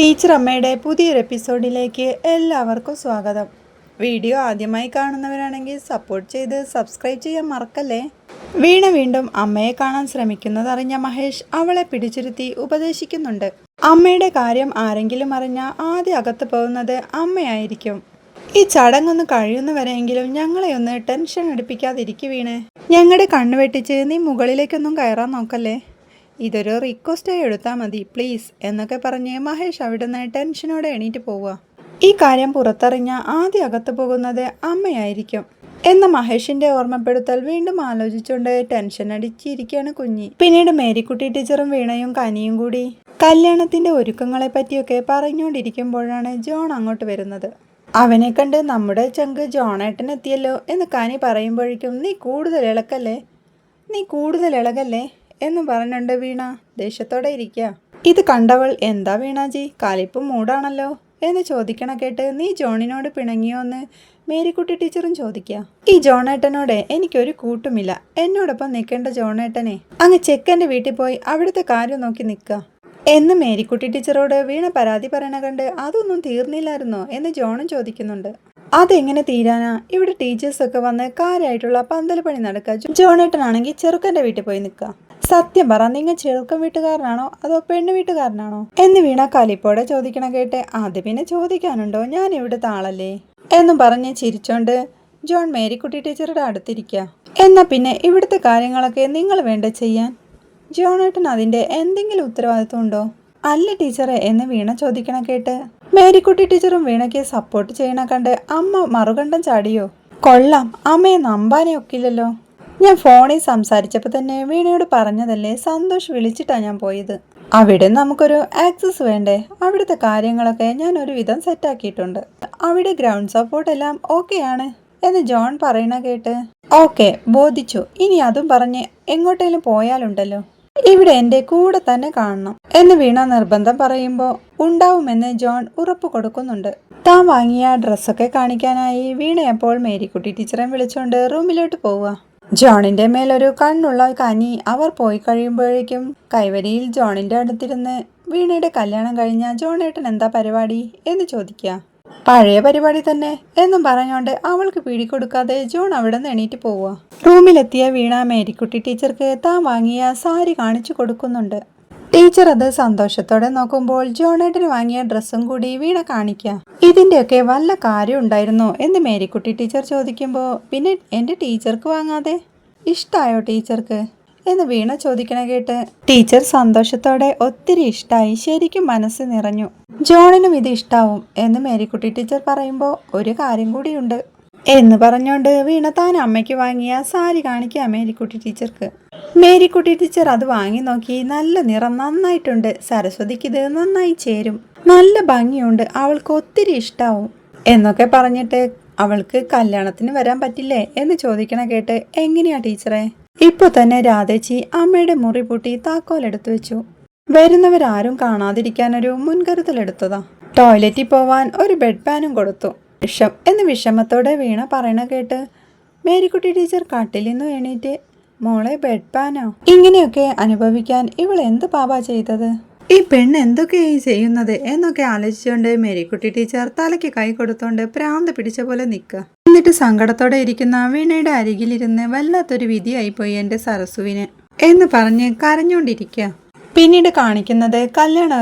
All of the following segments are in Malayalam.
ടീച്ചർ അമ്മയുടെ പുതിയൊരു എപ്പിസോഡിലേക്ക് എല്ലാവർക്കും സ്വാഗതം. വീഡിയോ ആദ്യമായി കാണുന്നവരാണെങ്കിൽ സപ്പോർട്ട് ചെയ്ത് സബ്സ്ക്രൈബ് ചെയ്യാൻ മറക്കല്ലേ? വീണ വീണ്ടും അമ്മയെ കാണാൻ ശ്രമിക്കുന്നതറിഞ്ഞ മഹേഷ് അവളെ പിടിച്ചിരുത്തി ഉപദേശിക്കുന്നുണ്ട്. അമ്മയുടെ കാര്യം ആരെങ്കിലും അറിഞ്ഞാൽ ആദ്യം അകത്ത് പോകുന്നത് അമ്മയായിരിക്കും. ഈ ചടങ്ങൊന്ന് കഴിയുന്നവരെയെങ്കിലും ഞങ്ങളെ ഒന്ന് ടെൻഷൻ അടുപ്പിക്കാതിരിക്കു വീണേ. ഞങ്ങളുടെ കണ്ണുവെട്ടിച്ച് നീ മുകളിലേക്കൊന്നും കയറാൻ നോക്കല്ലേ? ഇതൊരു റിക്വസ്റ്റായി എടുത്താൽ മതി പ്ലീസ് എന്നൊക്കെ പറഞ്ഞ് മഹേഷ് അവിടെ നിന്ന് ടെൻഷനോടെ എണീറ്റ് പോവുക ഈ കാര്യം പുറത്തറിഞ്ഞ ആദ്യം അകത്ത് പോകുന്നത് അമ്മയായിരിക്കും. എന്ന മഹേഷിന്റെ ഓർമ്മപ്പെടുത്തൽ വീണ്ടും ആലോചിച്ചുകൊണ്ട് ടെൻഷൻ അടിച്ചിരിക്കുകയാണ് കുഞ്ഞി. പിന്നീട് മേരിക്കുട്ടി ടീച്ചറും വീണയും കനിയും കൂടി കല്യാണത്തിന്റെ ഒരുക്കങ്ങളെ പറ്റിയൊക്കെ പറഞ്ഞുകൊണ്ടിരിക്കുമ്പോഴാണ് ജോൺ അങ്ങോട്ട് വരുന്നത്. അവനെ കണ്ട് നമ്മുടെ ചങ്ക് ജോണേട്ടൻ എത്തിയല്ലോ എന്ന് കനി പറയുമ്പോഴേക്കും നീ കൂടുതൽ ഇളക്കല്ലേ? നീ കൂടുതൽ ഇളകല്ലേ? എന്ന് പറഞ്ഞുണ്ട് വീണ. ദേഷ്യത്തോടെ ഇരിക്കുക ഇത് കണ്ടവൾ എന്താ വീണാജി? കാലിപ്പ് മൂടാണല്ലോ? എന്ന് ചോദിക്കണ കേട്ട് നീ ജോണിനോട് പിണങ്ങിയോ എന്ന്? മേരിക്കുട്ടി ടീച്ചറും ചോദിക്കുക ഈ ജോണേട്ടനോട് എനിക്കൊരു കൂട്ടുമില്ല. എന്നോടൊപ്പം നിൽക്കേണ്ട ജോണേട്ടനെ. അങ്ങ് ചെക്കന്റെ വീട്ടിൽ പോയി അവിടുത്തെ കാര്യം നോക്കി നിൽക്കുക എന്ന് മേരിക്കുട്ടി ടീച്ചറോട് വീണ പരാതി പറയണ കണ്ട് അതൊന്നും തീർന്നില്ലായിരുന്നോ? എന്ന് ജോണും ചോദിക്കുന്നുണ്ട്. അതെങ്ങനെ തീരാനാ? ഇവിടെ ടീച്ചേഴ്സൊക്കെ വന്ന് കാര്യമായിട്ടുള്ള പന്തൽ പണി നടക്കുക ജോണേട്ടനാണെങ്കിൽ ചെറുക്കന്റെ വീട്ടിൽ പോയി നിൽക്കുക സത്യം പറ. നിങ്ങൾ ചെറുക്കൻ വീട്ടുകാരനാണോ അതോ പെണ്ണു വീട്ടുകാരനാണോ? എന്ന് വീണ കലിപ്പോടെ ചോദിക്കണ കേട്ട് അത് പിന്നെ ചോദിക്കാനുണ്ടോ? ഞാൻ ഇവിടുത്തെ ആളല്ലേ? എന്നും പറഞ്ഞ് ചിരിച്ചോണ്ട് ജോൺ മേരിക്കുട്ടി ടീച്ചറുടെ അടുത്തിരിക്കുക എന്നാ പിന്നെ ഇവിടുത്തെ കാര്യങ്ങളൊക്കെ നിങ്ങൾ വേണ്ട ചെയ്യാൻ. ജോണേട്ടൻ അതിന്റെ എന്തെങ്കിലും ഉത്തരവാദിത്വം ഉണ്ടോ അല്ല ടീച്ചറെ എന്ന് വീണ ചോദിക്കണ കേട്ട് മേരിക്കുട്ടി ടീച്ചറും വീണയ്ക്ക് സപ്പോർട്ട് ചെയ്യണ കണ്ട് അമ്മ മറുകണ്ഠം ചാടിയോ? കൊള്ളാം. അമ്മയെ നമ്പാനേ ഒക്കില്ലല്ലോ. ഞാൻ ഫോണിൽ സംസാരിച്ചപ്പോൾ തന്നെ വീണയോട് പറഞ്ഞതല്ലേ സന്തോഷ് വിളിച്ചിട്ടാണ് ഞാൻ പോയത്. അവിടെ നമുക്കൊരു ആക്സസ് വേണ്ടേ? അവിടുത്തെ കാര്യങ്ങളൊക്കെ ഞാൻ ഒരു ഒരുവിധം സെറ്റാക്കിയിട്ടുണ്ട് അവിടെ ഗ്രൗണ്ട് സപ്പോർട്ട് എല്ലാം ഓക്കെയാണ് എന്ന് ജോൺ പറയണ കേട്ട്. ഓക്കെ ബോധിച്ചു. ഇനി അതും പറഞ്ഞ് എങ്ങോട്ടേലും പോയാലുണ്ടല്ലോ. ഇവിടെ എന്റെ കൂടെ തന്നെ കാണണം. എന്ന് വീണ നിർബന്ധം പറയുമ്പോൾ ഉണ്ടാവുമെന്ന് ജോൺ ഉറപ്പ് കൊടുക്കുന്നുണ്ട്. താൻ വാങ്ങിയ ഡ്രസ്സൊക്കെ കാണിക്കാനായി വീണയപ്പോൾ മേരിക്കുട്ടി ടീച്ചറെ വിളിച്ചോണ്ട് റൂമിലോട്ട് പോവുക. ജോണിന്റെ മേലൊരു കണ്ണുള്ള കനി അവർ പോയി കഴിയുമ്പോഴേക്കും കൈവരിയിൽ ജോണിന്റെ അടുത്തിരുന്ന് വീണയുടെ കല്യാണം കഴിഞ്ഞ ജോണേട്ടൻ എന്താ പരിപാടി? എന്ന് ചോദിക്കുക. പഴയ പരിപാടി തന്നെ എന്നും പറഞ്ഞുകൊണ്ട് അവൾക്ക് പിടികൊടുക്കാതെ ജോൺ അവിടെ നിന്ന് എണീറ്റ് പോവുക. റൂമിലെത്തിയ വീണ മേരിക്കുട്ടി ടീച്ചർക്ക് താൻ വാങ്ങിയ സാരി കാണിച്ചു കൊടുക്കുന്നുണ്ട്. ടീച്ചർ അത് സന്തോഷത്തോടെ നോക്കുമ്പോൾ ജോണേട്ടന് വാങ്ങിയ ഡ്രസ്സും കൂടി വീണ കാണിക്കുക ഇതിന്റെയൊക്കെ വല്ല കാര്യം ഉണ്ടായിരുന്നോ എന്ന് മേരിക്കുട്ടി ടീച്ചർ ചോദിക്കുമ്പോൾ പിന്നെ എന്റെ ടീച്ചർക്ക് വാങ്ങാതെ? ഇഷ്ടായോ ടീച്ചർക്ക്? എന്ന് വീണ ചോദിക്കണ കേട്ട് ടീച്ചർ സന്തോഷത്തോടെ ഒത്തിരി ഇഷ്ടായി ശരിക്കും മനസ്സ് നിറഞ്ഞു. ജോണിനും ഇത് ഇഷ്ടാവും എന്ന് മേരിക്കുട്ടി ടീച്ചർ പറയുമ്പോൾ ഒരു കാര്യം കൂടിയുണ്ട്. എന്ന് പറഞ്ഞുകൊണ്ട് വീണ താൻ അമ്മയ്ക്ക് വാങ്ങിയ സാരി കാണിക്കുക മേരിക്കുട്ടി ടീച്ചർക്ക്. മേരിക്കുട്ടി ടീച്ചർ അത് വാങ്ങി നോക്കി നല്ല നിറം നന്നായിട്ടുണ്ട്. സരസ്വതിക്ക് ഇത് നന്നായി ചേരും. നല്ല ഭംഗിയുണ്ട്. അവൾക്ക് ഒത്തിരി ഇഷ്ടാവും. എന്നൊക്കെ പറഞ്ഞിട്ട് അവൾക്ക് കല്യാണത്തിന് വരാൻ പറ്റില്ലേ എന്ന് ചോദിക്കണ കേട്ട് എങ്ങനെയാ ടീച്ചറെ? ഇപ്പൊ തന്നെ രാധേച്ചി അമ്മയുടെ മുറി പൂട്ടി താക്കോൽ എടുത്തു വെച്ചു. വരുന്നവരാരും കാണാതിരിക്കാനൊരു മുൻകരുതൽ എടുത്തതാ ടോയ്ലറ്റിൽ പോവാൻ ഒരു ബെഡ് പാനും കൊടുത്തു. വിഷം എന്ന് വിഷമത്തോടെ വീണ പറയണ കേട്ട് മേരിക്കുട്ടി ടീച്ചർ കാട്ടിൽ നിന്ന് എണീറ്റ് മോളെ ബെഡ് പാനോ ഇങ്ങനെയൊക്കെ അനുഭവിക്കാൻ ഇവൾ എന്ത് പാപ ചെയ്തത്? ഈ പെണ്ണ് എന്തൊക്കെയായി ചെയ്യുന്നത്? എന്നൊക്കെ ആലോചിച്ചുകൊണ്ട് മേരിക്കുട്ടി ടീച്ചർ തലയ്ക്ക് കൈ കൊടുത്തോണ്ട് പ്രാന്ത് പിടിച്ച പോലെ നിൽക്കുക എന്നിട്ട് സങ്കടത്തോടെ ഇരിക്കുന്ന വീണയുടെ അരികിലിരുന്ന് വല്ലാത്തൊരു വിധിയായിപ്പോയി എന്റെ സരസുവിന് എന്ന് പറഞ്ഞ് കരഞ്ഞുകൊണ്ടിരിക്കുക പിന്നീട് കാണിക്കുന്നത് കല്യാണ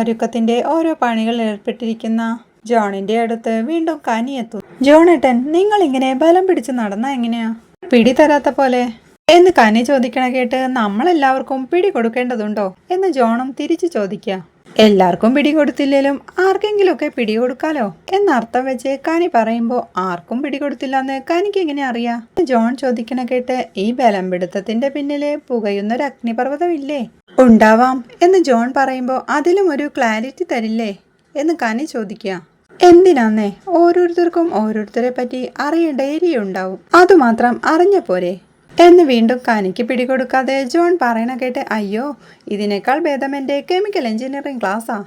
ഓരോ പണികൾ ഏർപ്പെട്ടിരിക്കുന്ന ജോണിന്റെ അടുത്ത് വീണ്ടും കനിയെത്തും ജോണേട്ടൻ നിങ്ങൾ ഇങ്ങനെ ബലം പിടിച്ച് നടന്ന എങ്ങനെയാ? പിടി തരാത്ത പോലെ. എന്ന് കനി ചോദിക്കണ കേട്ട് നമ്മളെല്ലാവർക്കും പിടി കൊടുക്കേണ്ടതുണ്ടോ എന്ന് ജോണും തിരിച്ചു ചോദിക്കുക എല്ലാവർക്കും പിടി കൊടുത്തില്ലേലും ആർക്കെങ്കിലുമൊക്കെ പിടി കൊടുക്കാലോ? എന്നർത്ഥം വെച്ച് കനി പറയുമ്പോ ആർക്കും പിടി കൊടുത്തില്ലെന്ന് കനിക്ക് എങ്ങനെ അറിയാം? ജോൺ ചോദിക്കണ കേട്ട് ഈ ബലം പിടുത്തത്തിന്റെ പിന്നിൽ പുകയുന്നൊരു അഗ്നിപർവതമില്ലേ? ഉണ്ടാവാം എന്ന് ജോൺ പറയുമ്പോ അതിലും ഒരു ക്ലാരിറ്റി തരില്ലേ? എന്ന് കനി ചോദിക്കുക. എന്തിനാന്നേ? ഓരോരുത്തർക്കും ഓരോരുത്തരെ പറ്റി അറിയേണ്ട ഉണ്ടാവും. അതുമാത്രം അറിഞ്ഞ പോരെ. എന്ന് വീണ്ടും കനിക്ക് പിടികൊടുക്കാതെ ജോൺ പറയണ കേട്ട് അയ്യോ ഇതിനേക്കാൾ ഭേദം എന്റെ കെമിക്കൽ എഞ്ചിനീയറിംഗ് ക്ലാസ്സാ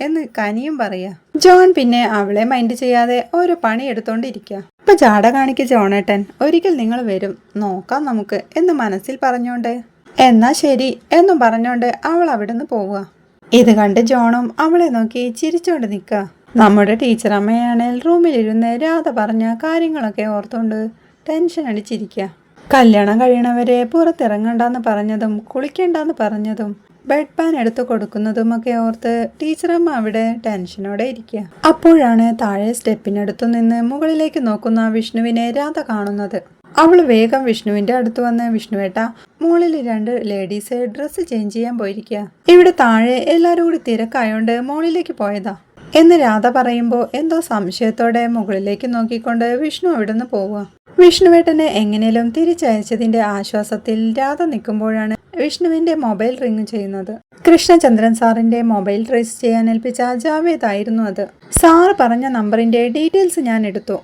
എന്ന് കനിയും പറയാ ജോൺ പിന്നെ അവളെ മൈൻഡ് ചെയ്യാതെ ഓരോ പണി എടുത്തോണ്ടിരിക്കുക. ഇപ്പൊ ചാട കാണിക്ക് ജോണേട്ടൻ ഒരിക്കൽ നിങ്ങൾ വരും നോക്കാം നമുക്ക് എന്ന് മനസ്സിൽ പറഞ്ഞോണ്ട്. എന്നാ ശരി എന്നും പറഞ്ഞോണ്ട് അവൾ അവിടുന്ന് പോവുക. ഇത് കണ്ട് ജോണും അവളെ നോക്കി ചിരിച്ചോണ്ട് നിൽക്കുക നമ്മുടെ ടീച്ചർ അമ്മയാണേൽ റൂമിലിരുന്ന് രാധ പറഞ്ഞ കാര്യങ്ങളൊക്കെ ഓർത്തുകൊണ്ട് ടെൻഷൻ അടിച്ചിരിക്കുക കല്യാണം കഴിയണവരെ പുറത്തിറങ്ങണ്ടെന്ന് പറഞ്ഞതും കുളിക്കണ്ടെന്ന് പറഞ്ഞതും ബെഡ് പാൻ എടുത്തു കൊടുക്കുന്നതുമൊക്കെ ഓർത്ത് ടീച്ചറമ്മ അവിടെ ടെൻഷനോടെ ഇരിക്കുക. അപ്പോഴാണ് താഴെ സ്റ്റെപ്പിനടുത്തു നിന്ന് മുകളിലേക്ക് നോക്കുന്ന വിഷ്ണുവിനെ രാധ കാണുന്നത്. അവൾ വേഗം വിഷ്ണുവിന്റെ അടുത്ത് വന്ന് വിഷ്ണുവേട്ട മോളിൽ രണ്ട് ലേഡീസ് ഡ്രസ്സ് ചേഞ്ച് ചെയ്യാൻ പോയിരിക്കുക. ഇവിടെ താഴെ എല്ലാവരും കൂടി തിരക്കായോണ്ട് മുകളിലേക്ക് പോയതാ. എന്ന് രാധ പറയുമ്പോൾ എന്തോ സംശയത്തോടെ മുകളിലേക്ക് നോക്കിക്കൊണ്ട് വിഷ്ണു അവിടുന്ന് പോവുക. വിഷ്ണുവേട്ടനെ എങ്ങനെയും തിരിച്ചയച്ചതിന്റെ ആശ്വാസത്തിൽ രാധ നിൽക്കുമ്പോഴാണ് വിഷ്ണുവിന്റെ മൊബൈൽ റിങ് ചെയ്യുന്നത്. കൃഷ്ണചന്ദ്രൻ സാറിന്റെ മൊബൈൽ ട്രേസ് ചെയ്യാൻ ഏൽപ്പിച്ച ജാവേദ് ആയിരുന്നു അത്. സാറ് പറഞ്ഞ നമ്പറിന്റെ ഡീറ്റെയിൽസ് ഞാൻ എടുത്തു.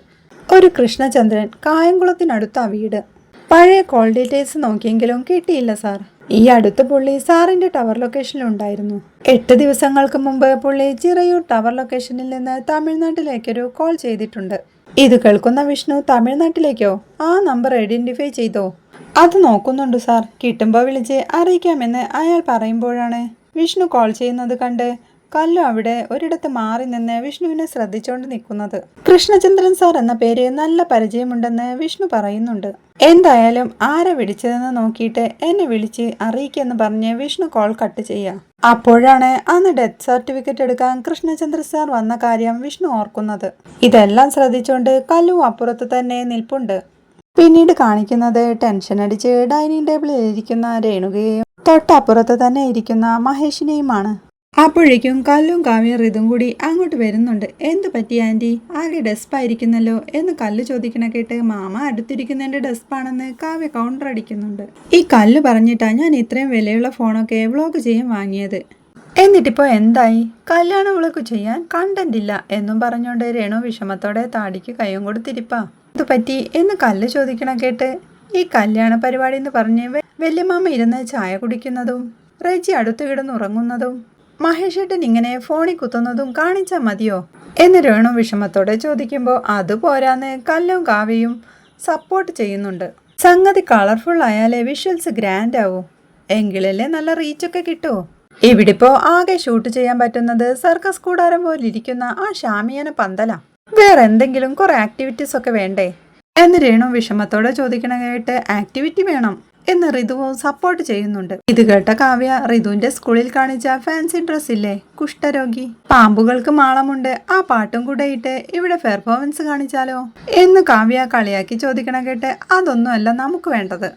ഒരു കൃഷ്ണചന്ദ്രൻ കായംകുളത്തിനടുത്താ വീട്. പഴയ കോൾ ഡീറ്റെയിൽസ് നോക്കിയെങ്കിലും കിട്ടിയില്ല സാർ. ഈ അടുത്ത പുള്ളി സാറിന്റെ ടവർ ലൊക്കേഷനിൽ ഉണ്ടായിരുന്നു. എട്ട് ദിവസങ്ങൾക്ക് മുമ്പ് പുള്ളി ചിറയൂർ ടവർ ലൊക്കേഷനിൽ നിന്ന് തമിഴ്നാട്ടിലേക്കൊരു കോൾ ചെയ്തിട്ടുണ്ട്. ഇത് കേൾക്കുന്ന വിഷ്ണു തമിഴ്നാട്ടിലേക്കോ? ആ നമ്പർ ഐഡന്റിഫൈ ചെയ്തോ? അത് നോക്കുന്നുണ്ട് സാർ. കിട്ടുമ്പോൾ വിളിച്ച് അറിയിക്കാമെന്ന് അയാൾ പറയുമ്പോഴാണ് വിഷ്ണു കോൾ ചെയ്യുന്നത് കണ്ട് കല്ലു അവിടെ ഒരിടത്ത് മാറി നിന്ന് വിഷ്ണുവിനെ ശ്രദ്ധിച്ചുകൊണ്ട് നിൽക്കുന്നത്. കൃഷ്ണചന്ദ്രൻ സാർ എന്ന പേര് നല്ല പരിചയമുണ്ടെന്ന് വിഷ്ണു പറയുന്നുണ്ട്. എന്തായാലും ആരെ വിളിച്ചതെന്ന് നോക്കിയിട്ട് എന്നെ വിളിച്ച് അറിയിക്കെന്ന് പറഞ്ഞ് വിഷ്ണു കോൾ കട്ട് ചെയ്യാം. അപ്പോഴാണ് അന്ന് ഡെത്ത് സർട്ടിഫിക്കറ്റ് എടുക്കാൻ കൃഷ്ണചന്ദ്ര സാർ വന്ന കാര്യം വിഷ്ണു ഓർക്കുന്നത്. ഇതെല്ലാം ശ്രദ്ധിച്ചുകൊണ്ട് കല്ലു അപ്പുറത്ത് തന്നെ നിൽപ്പുണ്ട്. പിന്നീട് കാണിക്കുന്നത് ടെൻഷൻ അടിച്ച് ഡൈനിങ് ടേബിളിൽ ഇരിക്കുന്ന രേണുകയും തൊട്ടപ്പുറത്ത് തന്നെ ഇരിക്കുന്ന മഹേഷിനെയുമാണ്. അപ്പോഴേക്കും കല്ലും കാവ്യം ഇതും കൂടി അങ്ങോട്ട് വരുന്നുണ്ട്. എന്ത് പറ്റി ആന്റി ആകെ ഡെസ്പായിരിക്കുന്നല്ലോ എന്ന് കല്ല് ചോദിക്കണ കേട്ട് മാമ അടുത്തിരിക്കുന്നതിന്റെ ഡെസ്പാണെന്ന് കാവ്യ കൗണ്ടർ അടിക്കുന്നുണ്ട്. ഈ കല്ല് പറഞ്ഞിട്ടാ ഞാൻ ഇത്രയും വിലയുള്ള ഫോണൊക്കെ വ്ളോഗ് ചെയ്യാൻ വാങ്ങിയത്. എന്നിട്ടിപ്പോൾ എന്തായി? കല്യാണ വിളക്ക് ചെയ്യാൻ കണ്ടന്റ് ഇല്ല എന്നും പറഞ്ഞുകൊണ്ട് രേണു വിഷമത്തോടെ താടിക്ക് കൈയും കൊടുത്തിരിപ്പാ ഇത് പറ്റി? എന്ന് കല്ല് ചോദിക്കണ കേട്ട് ഈ കല്യാണ പരിപാടി എന്ന് പറഞ്ഞ് വല്യമാമ ഇരുന്ന് ചായ കുടിക്കുന്നതും റെജി അടുത്ത് കിടന്ന് ഉറങ്ങുന്നതും മഹേഷേട്ടൻ ഇങ്ങനെ ഫോണിൽ കുത്തുന്നതും കാണിച്ചാൽ മതിയോ? എന്ന് രേണു വിഷമത്തോടെ ചോദിക്കുമ്പോൾ അത് പോരാന്ന് കല്ലും കാവ്യയും സപ്പോർട്ട് ചെയ്യുന്നുണ്ട്. സംഗതി കളർഫുൾ ആയാലേ വിഷ്വൽസ് ഗ്രാൻഡ് ആവൂ. എങ്കിലല്ലേ നല്ല റീച്ചൊക്കെ കിട്ടുമോ ഇവിടിപ്പോ ആകെ ഷൂട്ട് ചെയ്യാൻ പറ്റുന്നത് സർക്കസ് കൂടാരം പോലെ ഇരിക്കുന്ന ആ ഷാമിയാന പന്തല. വേറെ എന്തെങ്കിലും കുറെ ആക്ടിവിറ്റീസ് ഒക്കെ വേണ്ടേ? എന്ന് രേണു വിഷമത്തോടെ ചോദിക്കണ കേട്ട് ആക്ടിവിറ്റി വേണം. എന്ന് ഋതുവും സപ്പോർട്ട് ചെയ്യുന്നുണ്ട്. ഇത് കേട്ട കാവ്യ ഋതുവിന്റെ സ്കൂളിൽ കാണിച്ച ഫാൻസി ഡ്രസ് ഇല്ലേ? കുഷ്ഠരോഗി. പാമ്പുകൾക്ക് മാളമുണ്ട്. ആ പാട്ടും കൂടെ ഇട്ട് ഇവിടെ പെർഫോമൻസ് കാണിച്ചാലോ? എന്ന് കാവ്യ കളിയാക്കി ചോദിക്കണ കേട്ട് അതൊന്നുമല്ല നമുക്ക് വേണ്ടത്.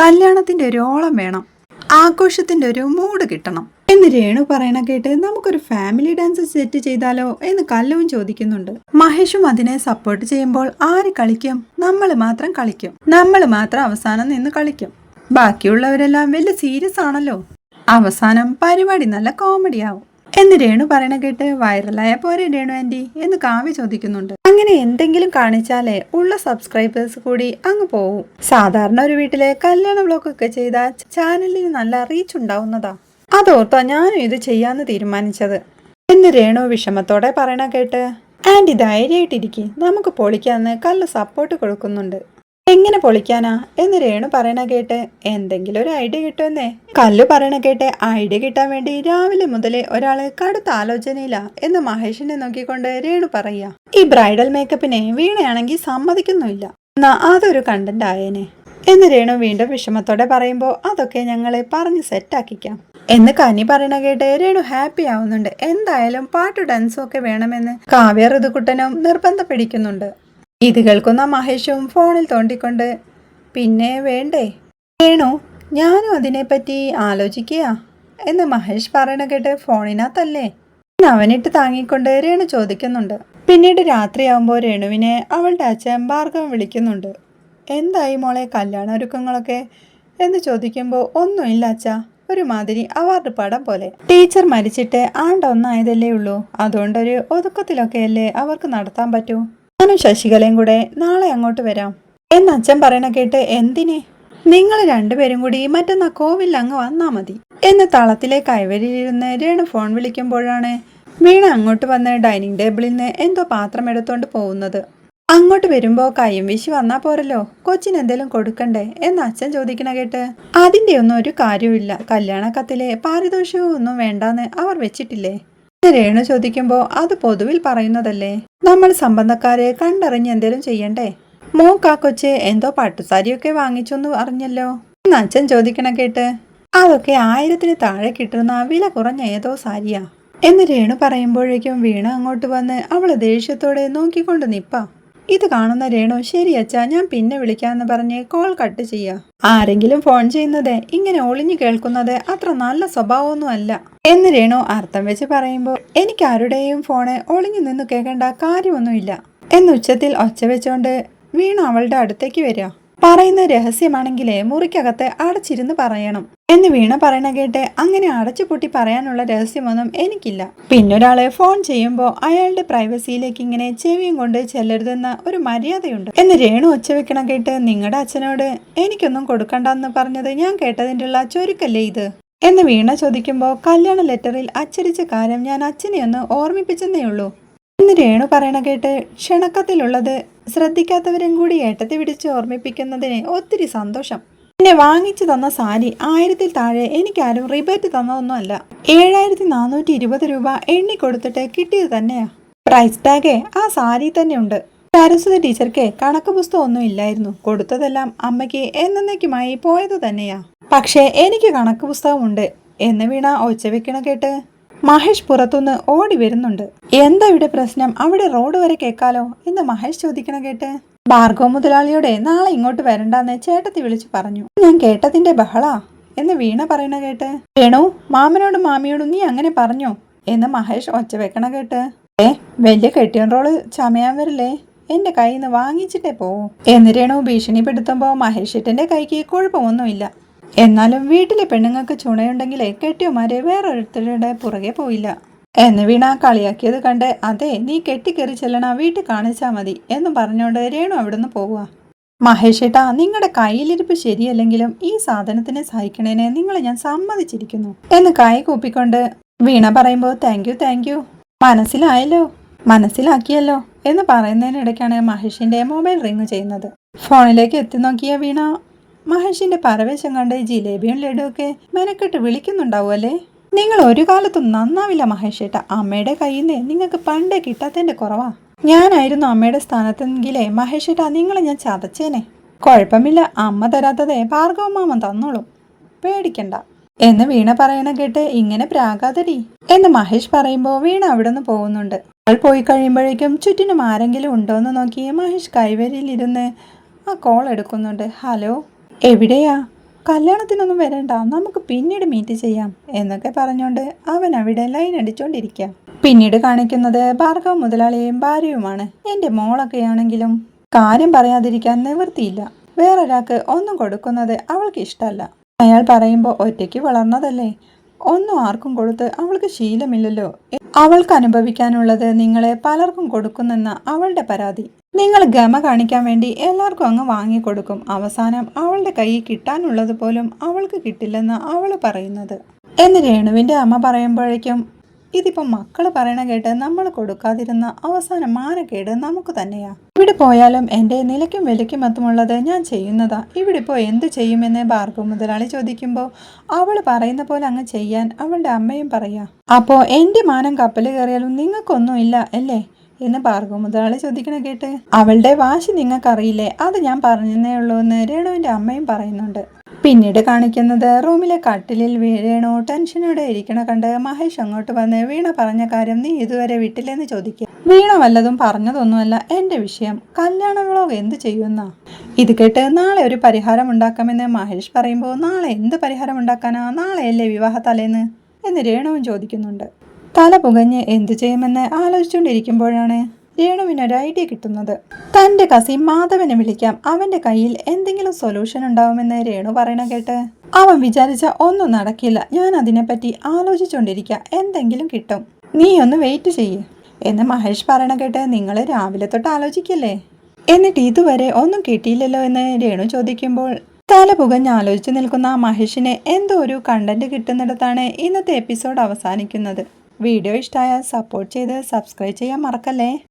കല്യാണത്തിന്റെ ഒരു ഓളം വേണം. ആഘോഷത്തിന്റെ ഒരു മൂഡ് കിട്ടണം. എന്ന് രേണു പറയണ കേട്ട് നമുക്കൊരു ഫാമിലി ഡാൻസ് സെറ്റ് ചെയ്താലോ എന്ന് കല്ലുവും ചോദിക്കുന്നുണ്ട്. മഹേഷും അതിനെ സപ്പോർട്ട് ചെയ്യുമ്പോൾ ആര് കളിക്കും? നമ്മൾ മാത്രം കളിക്കും. നമ്മൾ മാത്രം അവസാനം നിന്ന് കളിക്കും. ബാക്കിയുള്ളവരെല്ലാം വലിയ സീരിയസ് ആണല്ലോ. അവസാനം പരിപാടി നല്ല കോമഡി ആവും. എന്ന് രേണു പറയണ കേട്ട് വൈറലായ പോരെ രേണു ആന്റി എന്ന് കാവ്യ ചോദിക്കുന്നുണ്ട്. അങ്ങനെ എന്തെങ്കിലും കാണിച്ചാലേ ഉള്ള സബ്സ്ക്രൈബേഴ്സ് കൂടി അങ്ങ് പോവും. സാധാരണ ഒരു വീട്ടിലെ കല്യാണ വ്ലോഗ് ഒക്കെ ചെയ്താൽ ചാനലിന് നല്ല റീച്ച് ഉണ്ടാവുന്നതാ. അതോർത്താ ഞാനും ഇത് ചെയ്യാന്ന് തീരുമാനിച്ചത്. എന്ന് രേണു വിഷമത്തോടെ പറയണ കേട്ട് ആന്റി ധൈര്യമായിട്ടിരിക്കും. നമുക്ക് പൊളിക്കാന്ന് കല്ല് സപ്പോർട്ട് കൊടുക്കുന്നുണ്ട്. എങ്ങനെ പൊളിക്കാനാ? എന്ന് രേണു പറയണ കേട്ട് എന്തെങ്കിലും ഒരു ഐഡിയ കിട്ടുമെന്നേ. കല്ല് പറയണ കേട്ട് ഐഡിയ കിട്ടാൻ വേണ്ടി രാവിലെ മുതലേ ഒരാൾ കടുത്ത ആലോചനയില്ല എന്ന് മഹേഷിനെ നോക്കിക്കൊണ്ട് രേണു പറയാ ഈ ബ്രൈഡൽ മേക്കപ്പിനെ വീണയാണെങ്കിൽ സമ്മതിക്കുന്നുമില്ല. എന്നാ അതൊരു കണ്ടന്റ് ആയേനെ. എന്ന് രേണു വീണ്ടും വിഷമത്തോടെ പറയുമ്പോൾ അതൊക്കെ ഞങ്ങളെ പറഞ്ഞ് സെറ്റാക്കിക്കാം എന്ന് കനി പറയണ കേട്ട് രേണു ഹാപ്പി ആവുന്നുണ്ട്. എന്തായാലും പാട്ട് ഡാൻസും ഒക്കെ വേണമെന്ന് കാവ്യ ഋതുക്കുട്ടനും നിർബന്ധം പിടിക്കുന്നുണ്ട്. ഇത് കേൾക്കുന്ന മഹേഷും ഫോണിൽ തോണ്ടിക്കൊണ്ട് പിന്നെ വേണ്ടേ? വേണോ ഞാനും അതിനെപ്പറ്റി ആലോചിക്കുക എന്ന് മഹേഷ് പറയണ കേട്ട് ഫോണിനകത്തല്ലേ? അവനിട്ട് താങ്ങിക്കൊണ്ട് രേണു ചോദിക്കുന്നുണ്ട്. പിന്നീട് രാത്രിയാവുമ്പോൾ രേണുവിനെ അവളുടെ അച്ഛൻ ഭാർഗവം വിളിക്കുന്നുണ്ട്. എന്തായി മോളെ കല്യാണ ഒരുക്കങ്ങളൊക്കെ? എന്ന് ചോദിക്കുമ്പോൾ ഒന്നുമില്ല അച്ഛാ ഒരുമാതിരി അവാർഡ് പടം പോലെ. ടീച്ചർ മരിച്ചിട്ട് ആണ്ടൊന്നായതല്ലേ ഉള്ളൂ. അതുകൊണ്ടൊരു ഒതുക്കത്തിലൊക്കെയല്ലേ അവർക്ക് നടത്താൻ പറ്റൂ? ഞാനും ശശികലയും കൂടെ നാളെ അങ്ങോട്ട് വരാം. എന്ന് അച്ഛൻ പറയണ കേട്ട് എന്തിനെ? നിങ്ങൾ രണ്ടുപേരും കൂടി മറ്റന്നാ കോവിൽ അങ്ങ് വന്നാ മതി. എന്ന് തളത്തിലെ കൈവരിയിരുന്ന് രേണു ഫോൺ വിളിക്കുമ്പോഴാണ് വീണ അങ്ങോട്ട് വന്ന് ഡൈനിങ് ടേബിളിൽ നിന്ന് എന്തോ പാത്രം എടുത്തോണ്ട് പോകുന്നത്. അങ്ങോട്ട് വരുമ്പോ കയ്യും വീശി വന്നാ പോരല്ലോ. കൊച്ചിന് എന്തേലും കൊടുക്കണ്ടേ? എന്ന് അച്ഛൻ ചോദിക്കണ കേട്ട് അതിന്റെ ഒന്നും ഒരു കാര്യവുമില്ല. കല്യാണ കത്തിലെ പാരിതോഷികവും ഒന്നും വേണ്ടാന്ന് അവർ വെച്ചിട്ടില്ലേ? രേണു ചോദിക്കുമ്പോ അത് പൊതുവിൽ പറയുന്നതല്ലേ? നമ്മൾ സംബന്ധക്കാരെ കണ്ടറിഞ്ഞ് എന്തേലും ചെയ്യണ്ടേ? മൂക്കാ കൊച്ച് എന്തോ പട്ടുസാരിയൊക്കെ വാങ്ങിച്ചൊന്ന് അറിഞ്ഞല്ലോ? അച്ഛൻ ചോദിക്കണ കേട്ട് അതൊക്കെ ആയിരത്തിന് താഴെ കിട്ടുന്ന വില കുറഞ്ഞ ഏതോ സാരിയാ. എന്ന് രേണു പറയുമ്പോഴേക്കും വീണ അങ്ങോട്ട് വന്ന് അവൾ ദേഷ്യത്തോടെ നോക്കിക്കൊണ്ട് നിപ്പാ. ഇത് കാണുന്ന രേണു ശരി അച്ഛാ ഞാൻ പിന്നെ വിളിക്കാന്ന് പറഞ്ഞ് കോൾ കട്ട് ചെയ്യാ. ആരെങ്കിലും ഫോൺ ചെയ്യുന്നത് ഇങ്ങനെ ഒളിഞ്ഞു കേൾക്കുന്നത് അത്ര നല്ല സ്വഭാവമൊന്നും അല്ല. എന്ന് രേണു അർത്ഥം വെച്ച് പറയുമ്പോൾ എനിക്ക് ആരുടെയും ഫോണ് ഒളിഞ്ഞു നിന്ന് കേൾക്കേണ്ട കാര്യമൊന്നുമില്ല. എന്ന് ഉച്ചത്തിൽ ഒച്ച വെച്ചോണ്ട് വീണ അവളുടെ അടുത്തേക്ക് വരിക പറയുന്ന രഹസ്യമാണെങ്കിലേ മുറിക്കകത്ത് അടച്ചിരുന്ന് പറയണം. എന്ന് വീണ പറയണ കേട്ട് അങ്ങനെ അടച്ചുപൂട്ടി പറയാനുള്ള രഹസ്യമൊന്നും എനിക്കില്ല. പിന്നൊരാളെ ഫോൺ ചെയ്യുമ്പോൾ അയാളുടെ പ്രൈവസിയിലേക്ക് ഇങ്ങനെ ചെവിയും കൊണ്ട് ചെല്ലരുതെന്ന ഒരു മര്യാദയുണ്ട്. എന്ന് രേണു ഒച്ച വെക്കണം കേട്ട് നിങ്ങളുടെ അച്ഛനോട് എനിക്കൊന്നും കൊടുക്കണ്ടെന്ന് പറഞ്ഞത് ഞാൻ കേട്ടതിന്റെ ഉള്ള ചുരുക്കല്ലേ ഇത്? എന്ന് വീണ ചോദിക്കുമ്പോൾ കല്യാണ ലെറ്ററിൽ അച്ചടിച്ച കാര്യം ഞാൻ അച്ഛനെ ഒന്ന് ഓർമ്മിപ്പിച്ചെന്നേ ഉള്ളൂ. എന്ന് രേണു പറയണ കേട്ട് ക്ഷണക്കത്തിലുള്ളത് ശ്രദ്ധിക്കാത്തവരും കൂടി ഏട്ടത്തെ പിടിച്ച് ഓർമ്മിപ്പിക്കുന്നതിന് ഒത്തിരി സന്തോഷം. എന്നെ വാങ്ങിച്ചു തന്ന സാരി ആയിരത്തിൽ താഴെ എനിക്കാരും റിബേറ്റ് തന്നതൊന്നുമല്ല. ഏഴായിരത്തി നാനൂറ്റി ഇരുപത് രൂപ എണ്ണി കൊടുത്തിട്ട് കിട്ടിയത് തന്നെയാ. പ്രൈസ് ടാഗേ ആ സാരി തന്നെയുണ്ട്. സരസ്വതി ടീച്ചർക്ക് കണക്ക് പുസ്തകം ഒന്നും ഇല്ലായിരുന്നു. കൊടുത്തതെല്ലാം അമ്മയ്ക്ക് എന്നേക്കുമായി പോയത് തന്നെയാ. പക്ഷേ എനിക്ക് കണക്ക് പുസ്തകമുണ്ട് എന്ന് വീണ ഒച്ച വെക്കണ കേട്ട് മഹേഷ് പുറത്തുനിന്ന് ഓടി വരുന്നുണ്ട്. എന്താ ഇവിടെ പ്രശ്നം? അവിടെ റോഡ് വരെ കേൾക്കാലോ? എന്ന് മഹേഷ് ചോദിക്കണ കേട്ട് ഭാർഗവ മുതലാളിയോടെ നാളെ ഇങ്ങോട്ട് വരണ്ടെന്ന് ചേട്ടത്തി വിളിച്ചു പറഞ്ഞു. ഞാൻ കേട്ടതിന്റെ ബഹളാ. എന്ന് വീണ പറയണ കേട്ട്. വേണു മാമനോടും മാമിയോടും നീ അങ്ങനെ പറഞ്ഞു? എന്ന് മഹേഷ് ഒച്ച വെക്കണ കേട്ട്. ഏ വലിയ കെട്ടിയൻ റോൾ ചമയാൻ വരില്ലേ? എന്റെ കയ്യിൽ നിന്ന് വാങ്ങിച്ചിട്ടേ പോവൂ. എന്ന് രേണു ഭീഷണിപ്പെടുത്തുമ്പോൾ മഹേഷിട്ടന്റെ കൈക്ക് കുഴപ്പമൊന്നുമില്ല. എന്നാലും വീട്ടിലെ പെണ്ണുങ്ങൾക്ക് ചുണയുണ്ടെങ്കിലേ കെട്ടിയോമാരെ വേറൊരുത്തരുടെ പുറകെ പോയില്ല. എന്ന് വീണ കളിയാക്കിയത് കണ്ട് അതെ നീ കെട്ടിക്കേറി ചെല്ലണ വീട്ടിൽ കാണിച്ചാ മതി എന്ന് പറഞ്ഞുകൊണ്ട് രേണു അവിടുന്ന് പോവുക മഹേഷേട്ടാ നിങ്ങളുടെ കയ്യിലിരിപ്പ് ശരിയല്ലെങ്കിലും ഈ സാധനത്തിനെ സഹിക്കണേനെ നിങ്ങളെ ഞാൻ സമ്മതിച്ചിരിക്കുന്നു എന്ന് കൈ കൂപ്പിക്കൊണ്ട് വീണ പറയുമ്പോൾ താങ്ക് യു താങ്ക് യു മനസ്സിലായല്ലോ മനസ്സിലാക്കിയല്ലോ എന്ന് പറയുന്നതിനിടയ്ക്കാണ് മഹേഷിന്റെ മൊബൈൽ റിങ് ചെയ്യുന്നത്. ഫോണിലേക്ക് എത്തി നോക്കിയ വീണ മഹേഷിന്റെ പരവേശം കണ്ട് ജിലേബിയും ലഡുവൊക്കെ മെനക്കെട്ട് വിളിക്കുന്നുണ്ടാവുമല്ലേ നിങ്ങൾ ഒരു കാലത്തും നന്നാവില്ല മഹേഷേട്ട. അമ്മയുടെ കയ്യിൽ നിന്ന് നിങ്ങൾക്ക് പണ്ടേ കിട്ടാത്തതിന്റെ കുറവാ. ഞാനായിരുന്നു അമ്മയുടെ സ്ഥാനത്തെങ്കിലേ മഹേഷേട്ട നിങ്ങളെ ഞാൻ ചതച്ചേനെ. കുഴപ്പമില്ല അമ്മ തരാത്തതേ ഭാർഗവ മാമൻ തന്നോളും. പേടിക്കണ്ട. എന്ന് വീണ പറയണ കേട്ട് ഇങ്ങനെ പ്രാകാതടി എന്ന് മഹേഷ് പറയുമ്പോൾ വീണ അവിടെ നിന്ന് പോകുന്നുണ്ട്. അവൾ പോയി കഴിയുമ്പോഴേക്കും ചുറ്റിനും ആരെങ്കിലും ഉണ്ടോയെന്ന് നോക്കി മഹേഷ് കൈവരിയിലിരുന്ന് ആ കോൾ എടുക്കുന്നുണ്ട്. ഹലോ എവിടെയാ? കല്യാണത്തിനൊന്നും വരണ്ട. നമുക്ക് പിന്നീട് മീറ്റ് ചെയ്യാം എന്നൊക്കെ പറഞ്ഞുകൊണ്ട് അവൻ അവിടെ ലൈൻ അടിച്ചുകൊണ്ടിരിക്കുക പിന്നീട് കാണിക്കുന്നത് ഭാർഗവ മുതലാളിയും ഭാര്യയുമാണ്. എന്റെ മോളൊക്കെയാണെങ്കിലും കാര്യം പറയാതിരിക്കാൻ നിവൃത്തിയില്ല. വേറൊരാൾക്ക് ഒന്നും കൊടുക്കുന്നത് അവൾക്ക് ഇഷ്ടമല്ല. അയാൾ പറയുമ്പോൾ ഒറ്റയ്ക്ക് വളർന്നതല്ലേ? ഒന്നും ആർക്കും കൊടുത്ത് അവൾക്ക് ശീലമില്ലല്ലോ. അവൾക്ക് അനുഭവിക്കാനുള്ളത് നിങ്ങളെ പലർക്കും കൊടുക്കുന്നെന്ന അവളുടെ പരാതി. നിങ്ങൾ ഗമ കാണിക്കാൻ വേണ്ടി എല്ലാവർക്കും അങ്ങ് വാങ്ങിക്കൊടുക്കും. അവസാനം അവളുടെ കയ്യിൽ കിട്ടാനുള്ളത് പോലും അവൾക്ക് കിട്ടില്ലെന്ന് അവൾ പറയുന്നത്. എന്ന് രേണുവിന്റെ അമ്മ പറയുമ്പോഴേക്കും ഇതിപ്പം മക്കൾ പറയണ കേട്ട് നമ്മൾ കൊടുക്കാതിരുന്ന അവസാന മാനക്കേട് നമുക്ക് തന്നെയാ. ഇവിടെ പോയാലും എന്റെ നിലയ്ക്കും വിലയ്ക്കും മൊത്തമുള്ളത് ഞാൻ ചെയ്യുന്നതാ. ഇവിടെ ഇപ്പോൾ എന്ത് ചെയ്യുമെന്ന് ഭാർഗവ മുതലാളി ചോദിക്കുമ്പോൾ അവൾ പറയുന്ന പോലെ അങ്ങ് ചെയ്യാൻ അവളുടെ അമ്മയും പറയാ. അപ്പോൾ എന്റെ മാനം കപ്പൽ കയറിയാലും നിങ്ങൾക്കൊന്നും ഇല്ല അല്ലേ? എന്ന് ഭാർഗവ മുതലാളി ചോദിക്കണ കേട്ട്. അവളുടെ വാശി നിങ്ങൾക്കറിയില്ലേ? അത് ഞാൻ പറഞ്ഞതേ ഉള്ളൂ എന്ന് രേണുവിന്റെ അമ്മയും പറയുന്നുണ്ട്. പിന്നീട് കാണിക്കുന്നത് റൂമിലെ കട്ടിലിൽ വീണോ ടെൻഷനോടെ ഇരിക്കണ കണ്ട് മഹേഷ് അങ്ങോട്ട് വന്ന് വീണ പറഞ്ഞ കാര്യം നീ ഇതുവരെ വിട്ടില്ലെന്ന് ചോദിക്കുക വീണ വല്ലതും പറഞ്ഞതൊന്നുമല്ല എന്റെ വിഷയം. കല്യാണ വ്ളോഗ് എന്ത് ചെയ്യുന്ന ഇത് കേട്ട് നാളെ ഒരു പരിഹാരം ഉണ്ടാക്കാമെന്ന് മഹേഷ് പറയുമ്പോൾ നാളെ എന്ത് പരിഹാരം ഉണ്ടാക്കാനാ? നാളെയല്ലേ വിവാഹ തലേന്ന്? എന്ന് രേണുവും ചോദിക്കുന്നുണ്ട്. തല പുകഞ്ഞ് എന്തു ചെയ്യുമെന്ന് ആലോചിച്ചുകൊണ്ടിരിക്കുമ്പോഴാണ് രേണുവിന് ഒരു ഐഡിയ കിട്ടുന്നത്. തന്റെ കസിൻ മാധവനെ വിളിക്കാം. അവന്റെ കയ്യിൽ എന്തെങ്കിലും സൊല്യൂഷൻ ഉണ്ടാവുമെന്ന് രേണു പറയണ കേട്ട് അവൻ വിചാരിച്ച ഒന്നും നടക്കില്ല. ഞാൻ അതിനെപ്പറ്റി ആലോചിച്ചുകൊണ്ടിരിക്കുക എന്തെങ്കിലും കിട്ടും. നീ ഒന്ന് വെയിറ്റ് ചെയ്യ്. എന്ന് മഹേഷ് പറയണ കേട്ട് നിങ്ങൾ രാവിലെ തൊട്ട് ആലോചിക്കല്ലേ? എന്നിട്ട് ഇതുവരെ ഒന്നും കിട്ടിയില്ലല്ലോ എന്ന് രേണു ചോദിക്കുമ്പോൾ തല പുകഞ്ഞ് ആലോചിച്ച് നിൽക്കുന്ന മഹേഷിന് എന്തോ ഒരു കണ്ടന്റ് കിട്ടുന്നിടത്താണ് ഇന്നത്തെ എപ്പിസോഡ് അവസാനിക്കുന്നത്. വീഡിയോ ഇഷ്ടമായാൽ സപ്പോർട്ട് ചെയ്ത് സബ്സ്ക്രൈബ് ചെയ്യാൻ മറക്കല്ലേ?